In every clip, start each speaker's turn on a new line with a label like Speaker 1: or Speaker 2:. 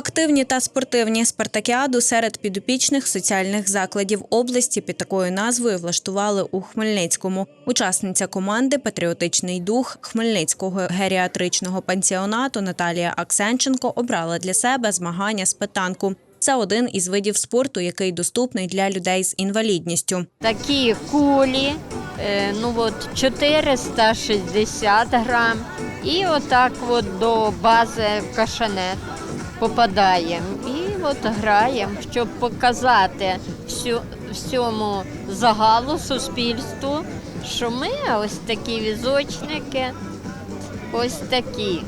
Speaker 1: Активні та спортивні спартакіаду серед підопічних соціальних закладів області під такою назвою влаштували у Хмельницькому. Учасниця команди Патріотичний дух Хмельницького геріатричного пансіонату Наталія Аксенченко обрала для себе змагання з питанку. Це один із видів спорту, який доступний для людей з інвалідністю.
Speaker 2: Такі кулі, е, ну от 460 грам. І отак от до бази кашанет попадаємо. І от граємо, щоб показати всю, всьому загалу суспільству, що ми ось такі візочники, ось такі.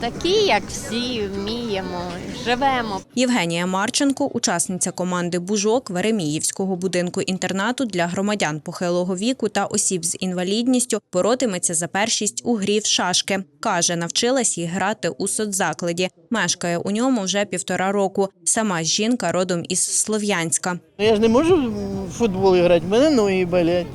Speaker 2: Такі, як всі вміємо, живемо.
Speaker 1: Євгенія Марченко, учасниця команди Бужок Вереміївського будинку інтернату для громадян похилого віку та осіб з інвалідністю, боротиметься за першість у грі в шашки. Каже, навчилась їх грати у соцзакладі. Мешкає у ньому вже півтора року. Сама жінка родом із Слов'янська.
Speaker 3: Ну, Я ж не можу в футбол грати, в мене ноги болять.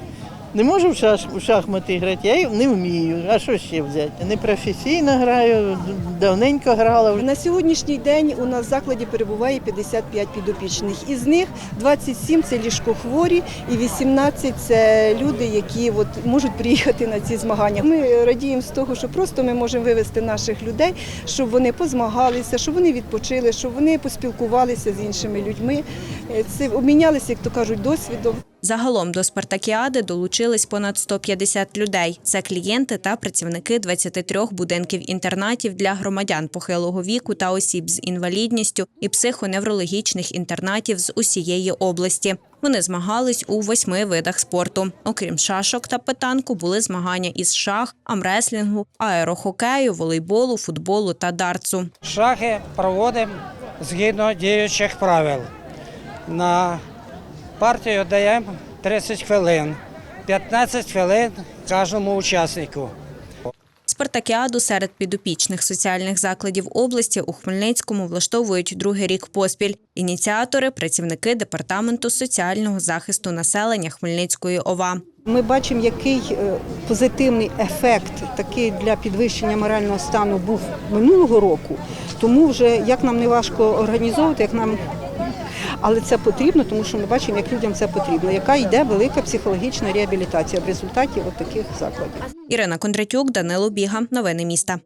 Speaker 3: Не можу в, шаш, в шахмати грати, я не вмію. А що ще взяти? Не професійно граю, давненько грала.
Speaker 4: На сьогоднішній день у нас в закладі перебуває 55 підопічних. Із них 27 – це ліжкохворі і 18 – це люди, які от можуть приїхати на ці змагання. Ми радіємо з того, що просто ми можемо вивести наших людей, щоб вони позмагалися, щоб вони відпочили, щоб вони поспілкувалися з іншими людьми. Е, Це обмінялися, як то кажуть, досвідом.
Speaker 1: Загалом до спартакіади долучились понад 150 людей. Це клієнти та працівники 23 будинків інтернатів для громадян похилого віку та осіб з інвалідністю і психоневрологічних інтернатів з усієї області. Вони змагались у восьми видах спорту. Окрім шашок та питанку, були змагання із шах, амреслінгу, аерохокею, волейболу, футболу та дартсу.
Speaker 5: Шахи проводимо згідно діючих правил. На партію даємо 30 хвилин, 15 хвилин кожному учаснику.
Speaker 1: Спартакіаду серед підопічних соціальних закладів області у Хмельницькому влаштовують другий рік поспіль. Ініціатори працівники департаменту соціального захисту населення Хмельницької ОВА.
Speaker 4: Ми бачимо, який е, позитивний ефект такий для підвищення морального стану був минулого року. Тому вже як нам не важко організовувати, як нам але це потрібно, тому що ми бачимо, як людям це потрібно, яка йде велика психологічна реабілітація в результаті от таких закладів.
Speaker 1: Ірина Кондратюк, Данило Біга. Новини міста.